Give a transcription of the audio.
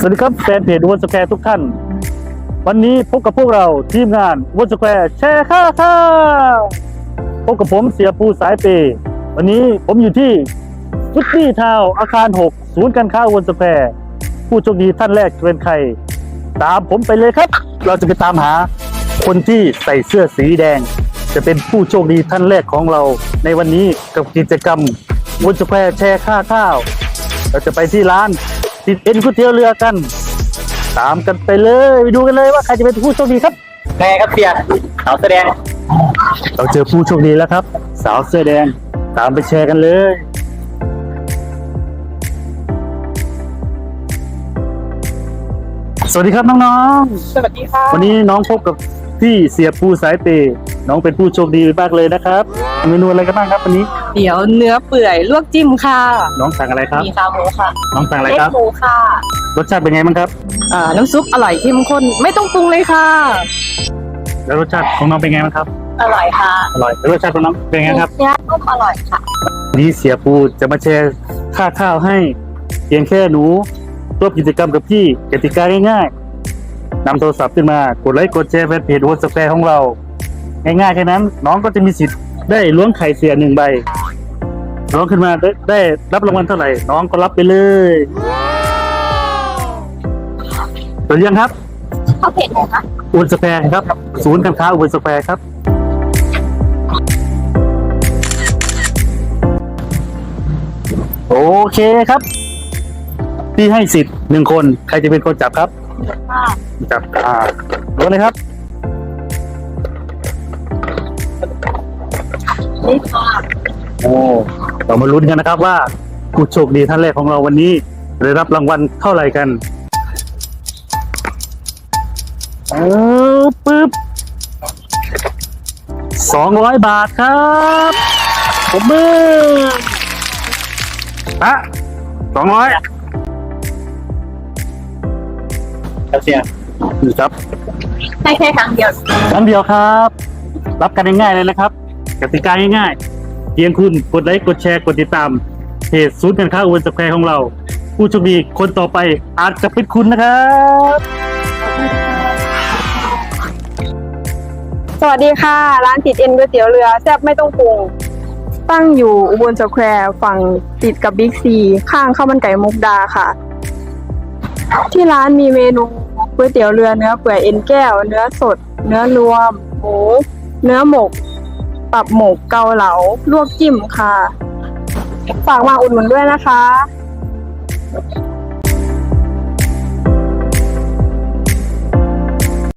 สวัสดีครับแฟนเพจวนสแควร์ทุกท่าน วันนี้พบกับพวกเราทีมงานวนสแควร์แชร์ค่าค่าพบกับผมเสียปูสายเปยวันนี้ผมอยู่ที่ฟุตตี้ทาวอาคาร 6 ศูนย์การค้าวนสแควร์ผู้โชคดีท่านแรกจะเป็นใคร ตามผมไปเลยครับ เราจะไปตามหาคนที่ใส่เสื้อสีแดง จะเป็นผู้โชคดีท่านแรกของเรา ในวันนี้กับกิจกรรมวนสแควร์แชร์ค่าข้าว เราจะไปที่ร้าน ติดเอ็นก๋วยเตี๋ยวเรือกัน ตามกันไปเลยไปดูกันเลยว่าใครจะเป็นผู้โชคดีครับแม่ครับเสียสาวแสดง เราเจอผู้โชคดีแล้วครับ สาวเสื้อแดง ตามไปแชร์กันเลย สวัสดีครับน้องสวัสดีค่ะๆ วันนี้น้องพบกับพี่เสียปูสายเปย์น้องเป็นผู้โชคดีมากเลยนะครับ เมนูอะไรกันบ้างครับวันนี้ เดี๋ยวเนื้อเปื่อยลวกจิ้มค่ะน้องสั่งอะไรครับ มีขาหมูค่ะน้องสั่งอะไรเล็ครับ หมูค่ะรสชาติเป็นไงบ้างครับอ่าน้ำซุปอร่อยเข้มข้นไม่ต้องปรุงเลยค่ะ แล้วรสชาติของน้องเป็นไงบ้างครับ อร่อยค่ะอร่อยแล้วรสชาติของน้องเป็นไงครับเนื้อนุ่มอร่อยค่ะ วันนี้เสียปูจะมาแชร์ค่าข้าวให้ เพียงแค่หนูร่วมกิจกรรมกับพี่กติกาง่ายๆนำโทรศัพท์ขึ้นมากดไลค์กดแชร์แฟนเพจวันสแควร์ของเรา ง่ายๆแค่นั้น น้องก็จะมีสิทธิ์ ได้ล้วงไข่เสียหนึ่งใบล้วงขึ้นมาได้ได้รับรางวัลเท่าไหร่ น้องก็รับไปเลยตัวยังครับเขาเผ็ดไหมคะอุนสแควร์ครับ ศูนย์การค้าอุนสแควร์ครับโอเคครับพี่ให้สิทธิ์หนึ่งคน ใครจะเป็นคนจับครับ จับอ่ารู้เลยครับ โอ้เรามาลุ้นกันนะครับว่าผู้โชคดีท่านแรกของเราวันนี้ได้รับรางวัลเท่าไหร่กันเออปึ๊บสองร้อยบาทครับผมมือฮะสองร้อยครับเสียนี่ครับให้แค่ครั้งเดียวครั้งเดียวครับ รับกันง่ายๆเลยนะครับ กติกาง่ายๆเพียงคุณกดไลค์กดแชร์กดติดตามเพจศูนย์การค้าอุบลสแควร์ของเรา ผู้โชคดีคนต่อไปอาจจะเป็นคุณนะครับสวัสดีค่ะ ร้านติดเอ็นก๋วยเตี๋ยวเรือแซ่บไม่ต้องปรุงตั้งอยู่อุบลสแควร์ฝั่งติดกับบิ๊กซี ข้างข้าวมันไก่มุกดาค่ะ ที่ร้านมีเมนูก๋วยเตี๋ยวเรือเนื้อเปื่อยเอ็นแก้ว เนื้อสด เนื้อรวมหมูเนื้อหมก ตับหมูเกาเหลา ลวกจิ้มค่ะ ฝากมาอุดหนุนด้วยนะคะ